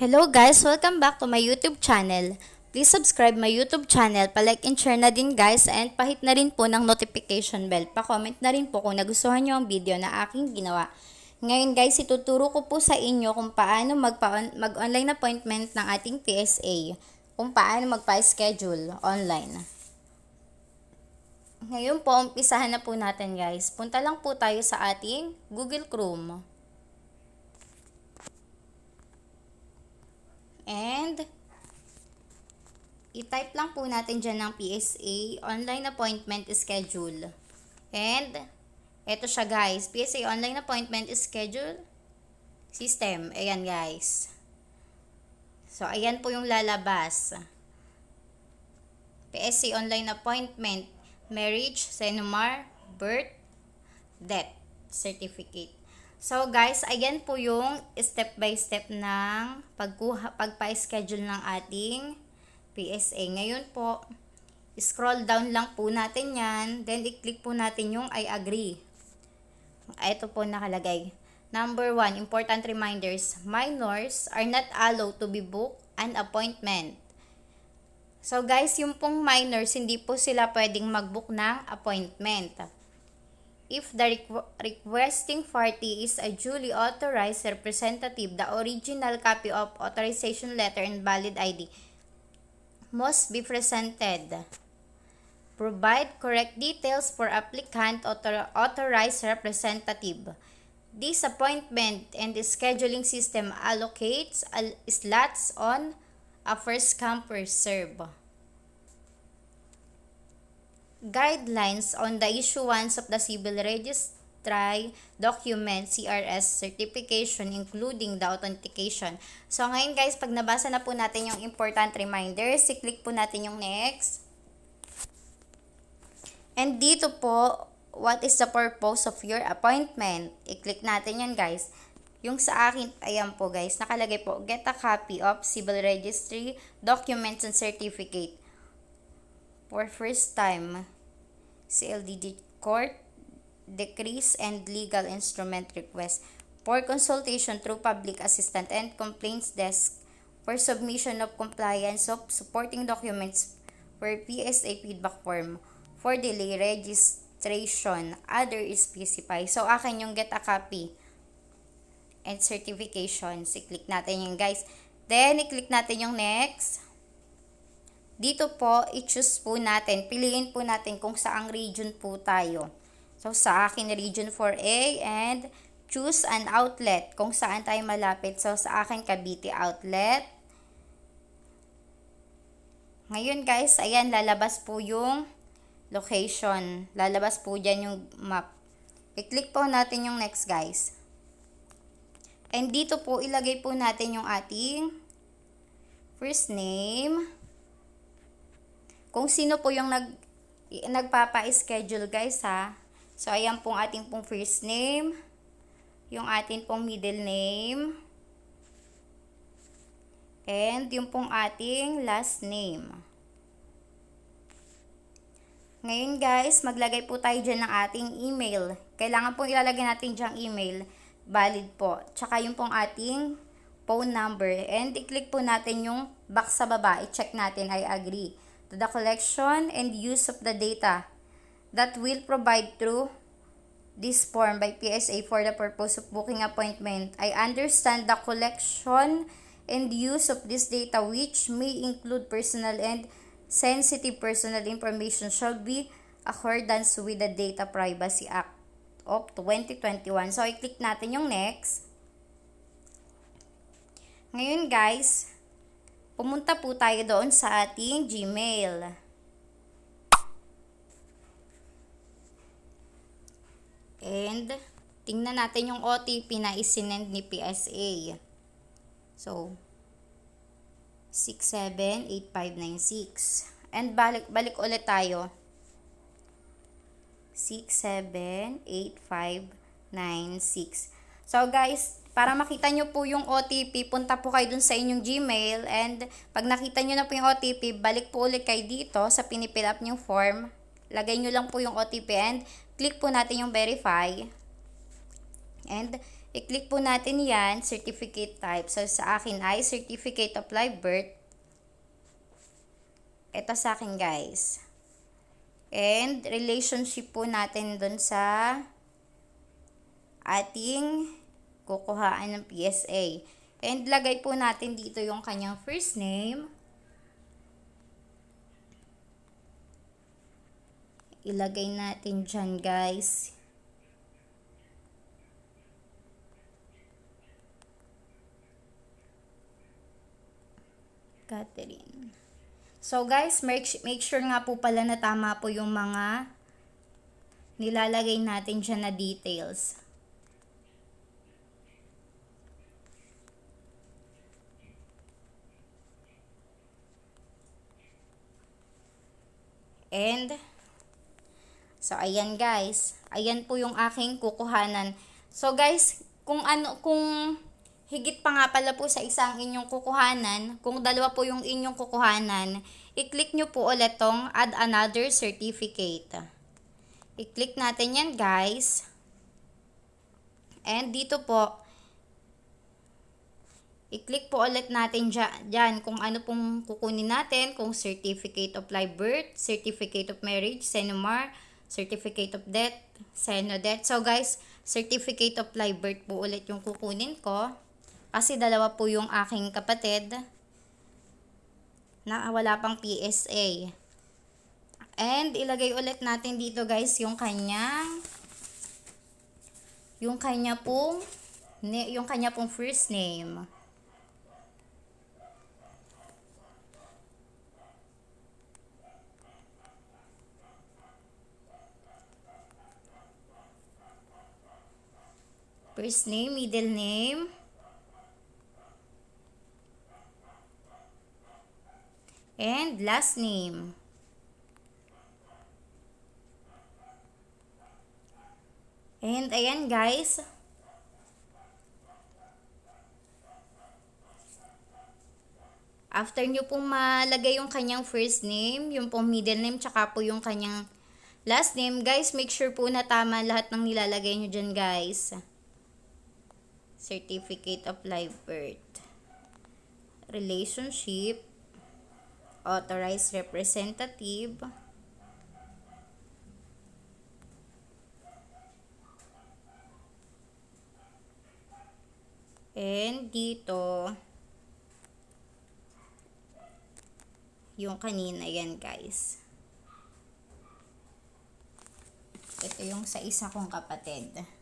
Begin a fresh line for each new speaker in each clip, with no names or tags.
Hello guys! Welcome back to my YouTube channel. Please subscribe my YouTube channel, palike and share na din guys, and pahit na rin po ng notification bell. Pa-comment na rin po kung nagustuhan nyo ang video na aking ginawa. Ngayon guys, ituturo ko po sa inyo kung paano mag-online appointment ng ating PSA. Kung paano magpa-schedule online. Ngayon po, umpisahan na po natin guys. Punta lang po tayo sa ating Google Chrome. And, i-type lang po natin dyan ng PSA, Online Appointment Schedule. And, eto siya guys, PSA Online Appointment Schedule System. Ayan guys. So, ayan po yung lalabas. PSA Online Appointment, Marriage, Senumar, Birth, Death Certificate. So guys, ayan po yung step by step ng pagkuha, pagpa-schedule ng ating PSA. Ngayon po, scroll down lang po natin yan. Then, i-click po natin yung I agree. Ito po nakalagay. Number one, important reminders. Minors are not allowed to be booked an appointment. So guys, yung pong minors, hindi po sila pwedeng mag-book ng appointment if the requ- requesting party is a duly authorized representative, the original copy of authorization letter and valid ID must be presented. Provide correct details for applicant author- authorized representative. This appointment and the scheduling system allocates al- slots on a first come first serve guidelines on the issuance of the civil registry document CRS certification including the authentication. So ngayon guys, pag nabasa na po natin yung important reminders, i-click po natin yung next. And dito po, what is the purpose of your appointment? I-click natin yan guys. Yung sa akin, ayan po guys, nakalagay po, get a copy of civil registry documents and certificate for first time CLDD court decrees and legal instrument request for consultation through public assistant and complaints desk for submission of compliance of supporting documents for PSA feedback form for delay registration. Other is specified so akin yung get a copy and certification. So click natin yung guys. Then i-click natin yung next dito po, i-choose po natin, piliin po natin kung saang region po tayo. So, sa akin, region 4A and choose an outlet kung saan tayo malapit. So, sa akin, Cavite outlet. Ngayon guys, ayan, lalabas po yung location. Lalabas po dyan yung map. I-click po natin yung next guys. And dito po, ilagay po natin yung ating first name, kung sino po yung nag nagpapa-schedule guys ha. So ayan pong ating pong first name, yung ating pong middle name, and yung pong ating last name. Ngayon guys, maglagay po tayo dyan ng ating email. Kailangan pong ilalagay natin dyan email. Valid po. Tsaka yung pong ating phone number. And i-click po natin yung box sa baba. I-check natin, I agree to the collection and use of the data that will provide through this form by PSA for the purpose of booking appointment. I understand the collection and use of this data which may include personal and sensitive personal information shall be accordance with the Data Privacy Act of 2021. So, i-click natin yung next. Ngayon guys, pumunta po tayo doon sa ating Gmail. And, tingnan natin yung OTP na isinend ni PSA. So, 678596. And balik, balik ulit tayo. 678596. So guys, para makita nyo po yung OTP, punta po kayo dun sa inyong Gmail and pag nakita nyo na po yung OTP, balik po ulit kayo dito sa pinipill up nyong form. Lagay nyo lang po yung OTP and click po natin yung verify. And i-click po natin yan, certificate type. So, sa akin ay Certificate of Live Birth. Ito sa akin, guys. And, relationship po natin dun sa ating kukuhaan ng PSA. And, lagay po natin dito yung kanyang first name. Ilagay natin dyan, guys. Catherine. So guys, make, make sure nga po pala na tama po yung mga nilalagay natin dyan na details. And, so ayan guys, ayan po yung aking kukuhanan. So guys, kung ano, kung higit pa nga pala po sa isang inyong kukuhanan, kung dalawa po yung inyong kukuhanan, i-click nyo po ulit tong add another certificate. I-click natin yan guys. And dito po, i-click po ulit natin dyan, kung ano pong kukunin natin, kung certificate of live birth, certificate of marriage, senomar, certificate of death, senodeath. So guys, certificate of live birth po ulit yung kukunin ko. Kasi dalawa po yung aking kapatid na wala pang PSA. And ilagay ulit natin dito guys yung kanyang yung kanya pong yung kanya pong first name. First name, middle name, and last name. And ayan guys. After nyo pong malagay yung kanyang first name, yung pong middle name, tsaka po yung kanyang last name, guys, make sure po na tama lahat ng nilalagay nyo dyan, guys. Certificate of live birth. Relationship authorized representative, and dito, yung kanina yan guys. Ito yung sa isa kong kapatid.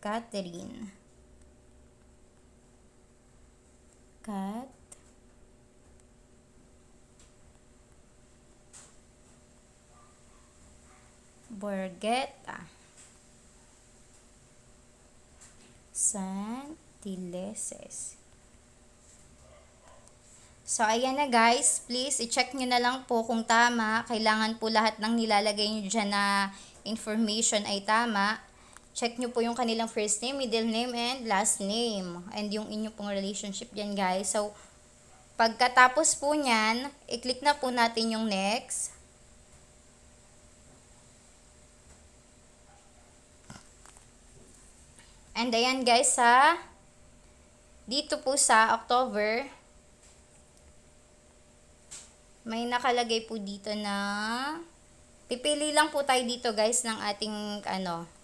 Catherine. Cat. Borgetta. Santileses. So, ayan na guys. Please, i-check nyo na lang po kung tama. Kailangan po lahat ng nilalagay nyo dyan na information ay tama. Check nyo po yung kanilang first name, middle name, and last name. And yung inyo pong relationship dyan guys. So, pagkatapos po nyan, i-click na po natin yung next. And ayan guys, sa dito po sa October, may nakalagay po dito na pipili lang po tayo dito guys ng ating ano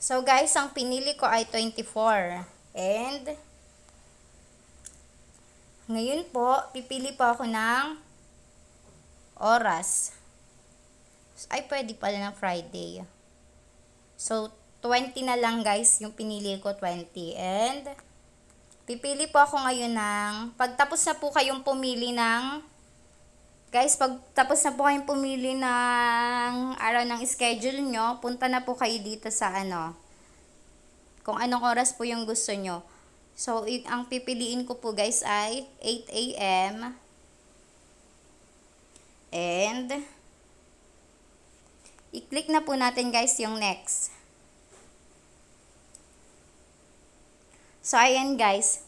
So guys, ang pinili ko ay 24. And ngayon po, pipili po ako ng oras. Ay, pwede pala ng Friday. So, 20 na lang guys, yung pinili ko 20. And, pipili po ako ngayon ng, pagtapos na po kayong pumili ng, guys, pagtapos na po kayong pumili ng araw ng schedule nyo, punta na po kayo dito sa ano, kung anong oras po yung gusto nyo. So, ang pipiliin ko po guys ay 8 a.m. And, i-click na po natin guys yung next. So, ayan guys.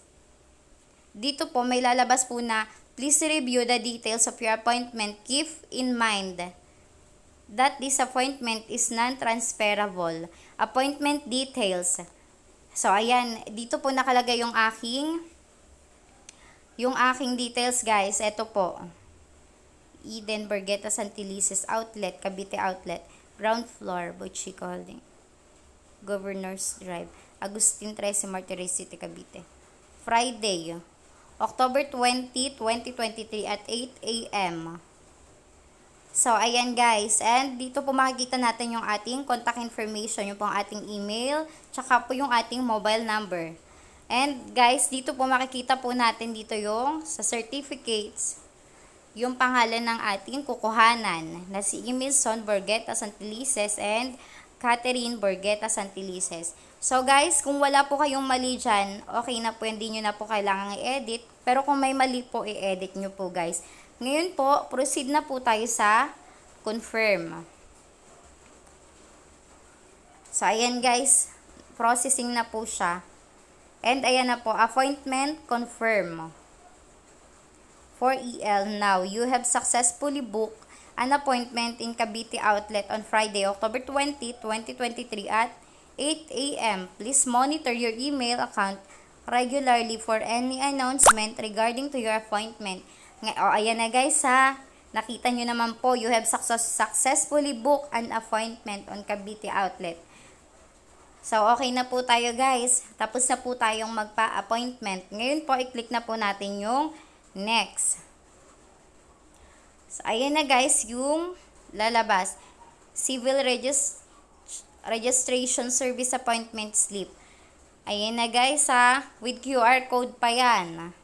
dito po may lalabas po na please review the details of your appointment. Keep in mind that this appointment is non-transferable. Appointment details. So, ayan, dito po nakalagay yung aking yung aking details, guys. Ito po. Eden Bergeta Santilices Outlet, Cavite Outlet, ground floor, Bochico Holding. Governors Drive, Agustin 13, Martires City, Cavite. Friday, October 20, 2023 at 8 a.m. So, ayan guys. And dito po makikita natin yung ating contact information, yung pong ating email, tsaka po yung ating mobile number. And guys, dito po makikita po natin dito yung sa certificates, yung pangalan ng ating kukuhanan na si Emilson Borgeta Santilices and Catherine Borgeta Santilices. So guys, kung wala po kayong mali dyan, okay na po, hindi nyo na po kailangan i-edit. Pero kung may mali po, i-edit nyo po guys. Ngayon po, proceed na po tayo sa confirm. So ayan guys, processing na po siya. And ayan na po, appointment confirm. For EL now, you have successfully booked an appointment in Cavite Outlet on Friday, October 20, 2023 at 8 a.m. Please monitor your email account regularly for any announcement regarding to your appointment. O, ayan na guys ha. Nakita nyo naman po, you have success, successfully booked an appointment on Cavite Outlet. So, okay na po tayo guys. Tapos na po tayong magpa-appointment. Ngayon po, i-click na po natin yung next. So, ayan na guys, yung lalabas. Civil Regis Registration Service Appointment Slip. Ayan na guys ha, with QR code pa yan.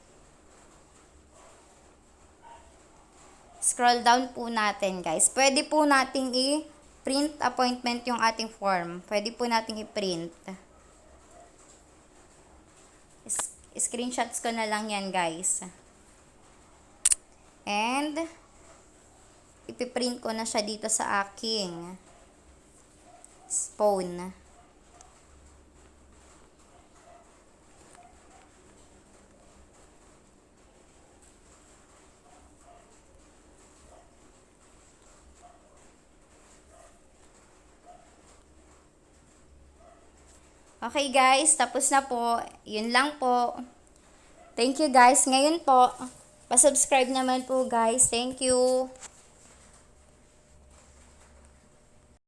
Scroll down po natin guys. Pwede po nating i-print appointment yung ating form. Pwede po nating i-print. Screenshots ko na lang yan guys. And, ipiprint ko na siya dito sa aking phone. Okay guys, tapos na po. Yun lang po. Thank you guys. Ngayon po, pa-subscribe naman po guys. Thank you.